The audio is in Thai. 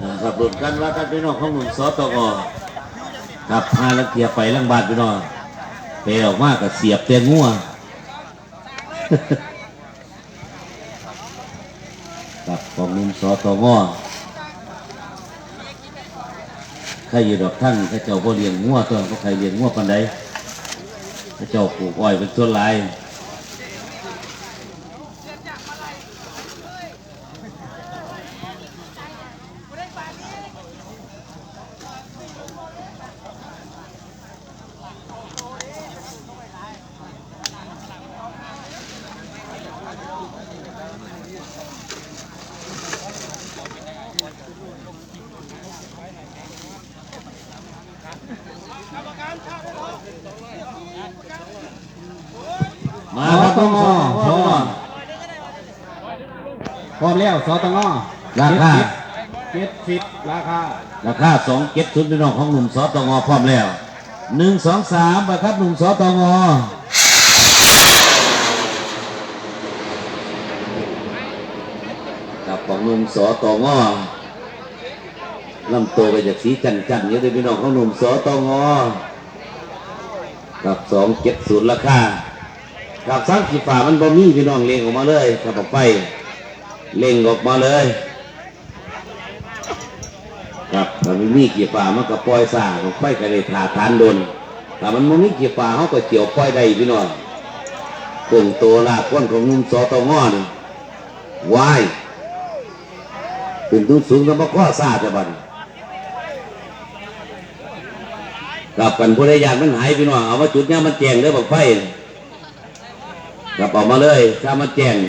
ครับรุ่นกันว่ากันพี่น้องของหนุ่มสตงกับพาลังเกียไปลังบาดพี่น้องไปออกมากกับเสียบเตียงงัวกับของหนุ่มสตงใครอยู่ดอกทั้งข้าเจ้าบ่เลี้ยงงัวตัวก็ใครเลี้ยงงัวปันใดข้าเจ้าปลูกอ้อยเป็นต้นลาย มาครับต้องสตงพร้อมแล้วสตงราคาเจ็ดสิบราคาราคาสองเก็ดทุนพี่น้องของหนุ่มสตงพร้อมแล้วหนึ่งสองสามไปครับหนุ่มสตงกับของหนุ่มสตง ลำตัวไปจากสีจันจันเยอะเลยพี่น้องของหนุ่มสตองอกับสองเจ็ดศูนย์ราคากับสร้างขีฝ่ามันบ่มีพี่น้องเล็งออกมาเลยกับออกไปเล็งออกมาเลยครับถ้ามันมีกี่ยวป่ามันก็ปล่อยซ่าลงไปก็เลยถาทานโดนถ้ามันบ่มีกี่ยวป่าเขาก็เกี่ยวปล่อยได้พี่น้องกงตัวลาก้นของหนุ่มสอตองอนี่วายขึ้นทุนสูงก็มาข้อซาจะบัด กลับกันผู้ใดอยากมันหายพี่น้องเอามาจุดเนี้ยมันแจงเด้อบอกไฟกลับออกมาเลยถ้ามันแจง